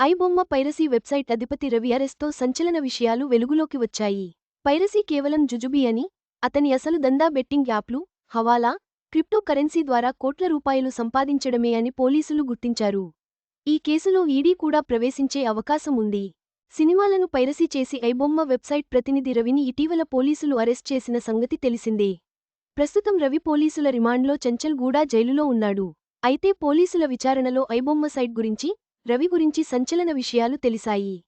IBomma piracy website అధిపతి రవి అరెస్ట్తో సంచలన విషయాలు వెలుగులోకి వచ్చాయి. పైరసీ కేవలం జుజుబీ అని అతని అసలు దందా బెట్టింగ్ యాప్లు హవాలా క్రిప్టో కరెన్సీ ద్వారా కోట్ల రూపాయలు సంపాదించడమే అని పోలీసులు గుర్తించారు. ఈ కేసులో ఈడీ కూడా ప్రవేశించే అవకాశం ఉంది. సినిమాలను పైరసీ చేసి ఐబొమ్మ వెబ్సైట్ ప్రతినిధి రవిని ఇటీవల పోలీసులు అరెస్ట్ చేసిన సంగతి తెలిసిందే. ప్రస్తుతం రవి పోలీసుల రిమాండ్లో చంచల్గూడా జైలులో ఉన్నాడు. అయితే పోలీసుల విచారణలో ఐబొమ్మ సైట్ గురించి రవి గురించి సంచలన విషయాలు తెలిసాయి.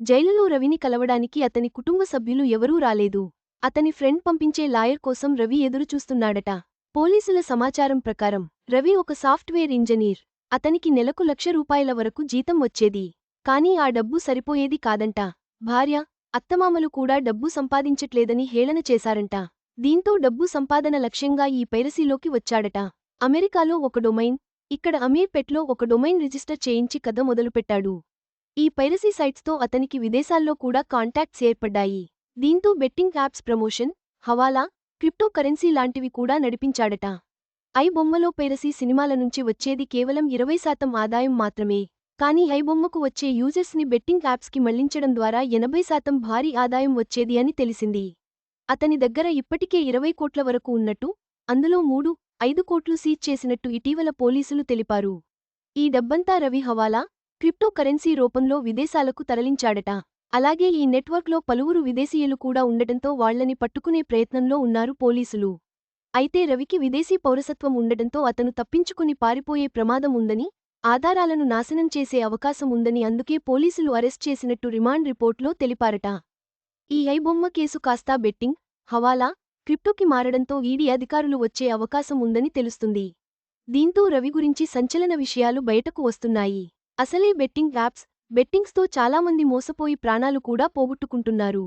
జైలులో రవిని కలవడానికి అతని కుటుంబ సభ్యులు ఎవరూ రాలేదు. అతని ఫ్రెండ్ పంపించే లాయర్ కోసం రవి ఎదురుచూస్తున్నాడట. పోలీసుల సమాచారం ప్రకారం రవి ఒక సాఫ్ట్వేర్ ఇంజనీర్. అతనికి నెలకు లక్ష రూపాయల వరకు జీతం వచ్చేది. కానీ ఆ డబ్బు సరిపోయేది కాదంట. భార్య అత్తమామలు కూడా డబ్బు సంపాదించట్లేదని హేళన చేశారంట. దీంతో డబ్బు సంపాదన లక్ష్యంగా ఈ పైరసీలోకి వచ్చాడట. అమెరికాలో ఒక డొమైన్ ఇక్కడ అమీర్పెట్లో ఒక డొమైన్ రిజిస్టర్ చేయించి కథ మొదలుపెట్టాడు. ఈ పైరసీ సైట్స్తో అతనికి విదేశాల్లో కూడా కాంటాక్ట్స్ ఏర్పడ్డాయి. దీంతో బెట్టింగ్ యాప్స్ ప్రమోషన్ హవాలా క్రిప్టో కరెన్సీ లాంటివి కూడా నడిపించాడట. ఐ బొమ్మలో పైరసీ సినిమాల నుంచి వచ్చేది కేవలం ఇరవై శాతం ఆదాయం మాత్రమే. కానీ ఐ బొమ్మకు వచ్చే యూజర్స్ని బెట్టింగ్ యాప్స్కి మళ్ళించడం ద్వారా ఎనభై శాతం భారీ ఆదాయం వచ్చేది అని తెలిసింది. అతని దగ్గర ఇప్పటికే ఇరవై కోట్ల వరకు ఉన్నట్టు అందులో మూడు ఐదు కోట్లు సీజ్ చేసినట్టు ఇటీవల పోలీసులు తెలిపారు. ఈ డబ్బంతా రవి హవాలా? క్రిప్టో కరెన్సీ రూపంలో విదేశాలకు తరలించాడట. అలాగే ఈ నెట్వర్క్లో పలువురు విదేశీయులు కూడా ఉండటంతో వాళ్ళని పట్టుకునే ప్రయత్నంలో ఉన్నారు పోలీసులు. అయితే రవికి విదేశీ పౌరసత్వం ఉండటంతో అతను తప్పించుకుని పారిపోయే ప్రమాదం ఉందని ఆధారాలను నాశనం చేసే అవకాశం ఉందని అందుకే పోలీసులు అరెస్ట్ చేసినట్టు రిమాండ్ రిపోర్ట్లో తెలిపారట. ఈ ఐబొమ్మ కేసు కాస్తా బెట్టింగ్ హవాలా? క్రిప్టోకి మారడంతో ఈడీ అధికారులు వచ్చే అవకాశం ఉందని తెలుస్తుంది. దీంతో రవి గురించి సంచలన విషయాలు బయటకు వస్తున్నాయి. అసలే బెట్టింగ్ యాప్స్ బెట్టింగ్స్తో చాలామంది మోసపోయి ప్రాణాలు కూడా పోగొట్టుకుంటున్నారు.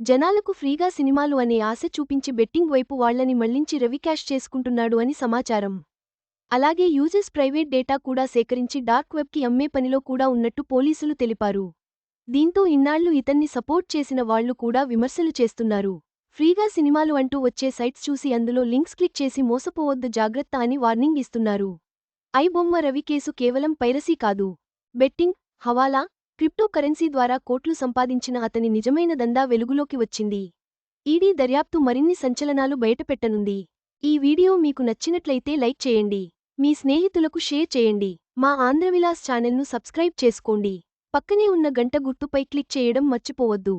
జనాలకు ఫ్రీగా సినిమాలు అనే ఆశ చూపించి బెట్టింగ్ వైపు వాళ్ళని మళ్ళించి రవి క్యాష్ చేసుకుంటున్నాడు అని సమాచారం. అలాగే యూజర్స్ ప్రైవేట్ డేటా కూడా సేకరించి డార్క్ వెబ్కి అమ్మే పనిలో కూడా ఉన్నట్టు పోలీసులు తెలిపారు. దీంతో ఇన్నాళ్ళు ఇతన్ని సపోర్ట్ చేసిన వాళ్ళు కూడా విమర్శలు చేస్తున్నారు. ఫ్రీగా సినిమాలు అంటూ వచ్చే సైట్స్ చూసి అందులో లింక్స్ క్లిక్ చేసి మోసపోవద్దు జాగ్రత్త అని వార్నింగ్ ఇస్తున్నారు. ఐ బొమ్మ రవి కేసు కేవలం పైరసీ కాదు. బెట్టింగ్ హవాలా క్రిప్టో కరెన్సీ ద్వారా కోట్లు సంపాదించిన అతని నిజమైన దందా వెలుగులోకి వచ్చింది. ఈడీ దర్యాప్తు మరిన్ని సంచలనాలు బయటపెట్టనుంది. ఈ వీడియో మీకు నచ్చినట్లయితే లైక్ చేయండి. మీ స్నేహితులకు షేర్ చేయండి. మా ఆంధ్రవిలాస్ ఛానల్ను సబ్స్క్రైబ్ చేసుకోండి. పక్కనే ఉన్న గంట గుర్తుపై క్లిక్ చేయడం మర్చిపోవద్దు.